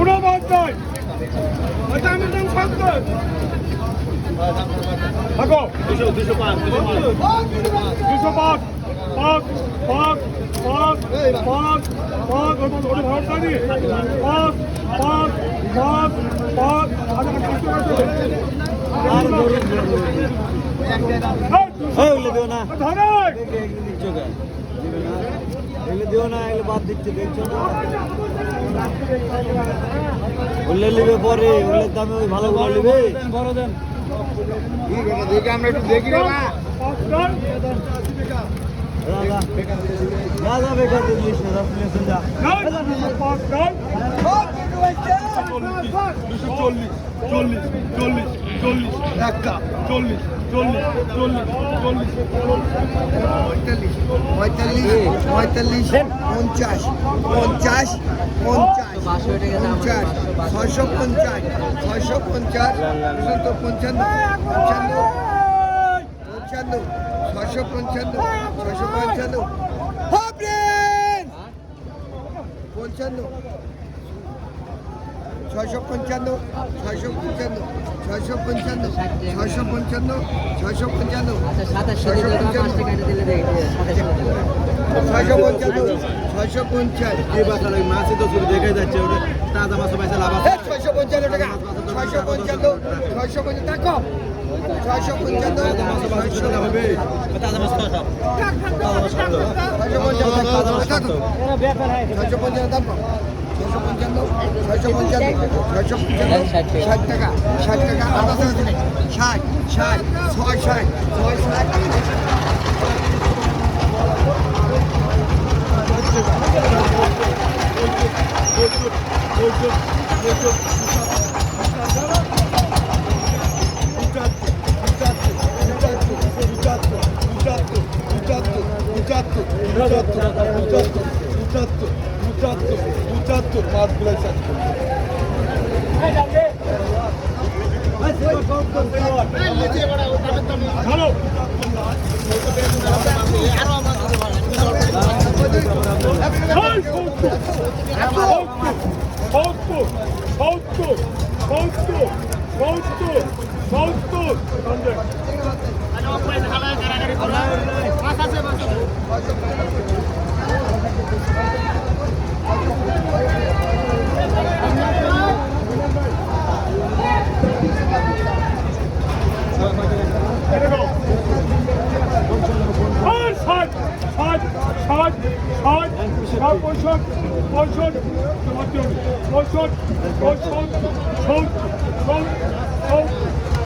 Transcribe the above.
ঊনপঞ্চাশ আচ্ছা আমি দাম সত্তর থাকো। দুশো দুশো পাঁচ দুশো পাঁচ পাঁচ পাঁচ পাঁচ পাঁচ পাঁচ ওটা ভারত জানি পাঁচ পাঁচ পাঁচ পাঁচ। আর ওগুলো দিও না। ধরে। দিও না এগুলো বাদ দিচ্ছে দেখছ না? উল্লে নেবে পরে উল্লের দামে ওই ভালো গুলো নেবে বড় দেন দেখি আমরা একটু দেখি না বেকার জিনিস যা। চল্লিশ চল্লিশ চল্লিশ চল্লিশ চল্লিশ চল্লিশ পঁয়তাল্লিশ পঁয়তাল্লিশ পঁয়তাল্লিশ পঞ্চাশ পঞ্চাশ পঞ্চাশ পঞ্চাশ ছয়শো পঞ্চাশ ছয়শো পঞ্চাশ দুশো পঞ্চান্ন পঞ্চান্ন পঞ্চান্ন ছয়শো পঞ্চান্ন ছয়শো পঞ্চান্ন পঞ্চান্ন ছয়শো পঞ্চান্ন ছয়শো পঞ্চান্ন ছয়শো পঞ্চান্ন ছয়শো পঞ্চান্ন ছয়শো পঞ্চান্ন ছয়শো পঞ্চান্ন ছয়শো পঞ্চান্ন ছয়শো পঞ্চাশ মাছই তো শুরু দেখে যাচ্ছে ওটা তাজা মাছ পয়সা লাভ এই ছয়শো পঞ্চান্ন টাকা ছয়শো পঞ্চান্ন ছয়শো পঞ্চান্ন দেখো ছয়শো পঞ্চান্ন ছয়শো হবে তাজা মাছ ছয়শো পঞ্চান্ন ছয়শো পঞ্চান্ন দাম কম। ছয়শো পঞ্চান্ন ছয়শো পঞ্চান্ন ছয়শো পঞ্চান্ন ষাট টাকা ষাট টাকা আধা টাকা দিলে ষাট ষাট ছয় ষাট ছয় ষাট পঁচাত্তর পঁচাত্তর মাছ গুলাই চাষ সত্তর সত্তর সত্তর সত্তর সত্তর পঁয়ষট্টি পঁয়ষট্টি পঁয়ষট্টি পঁয়ষট্টি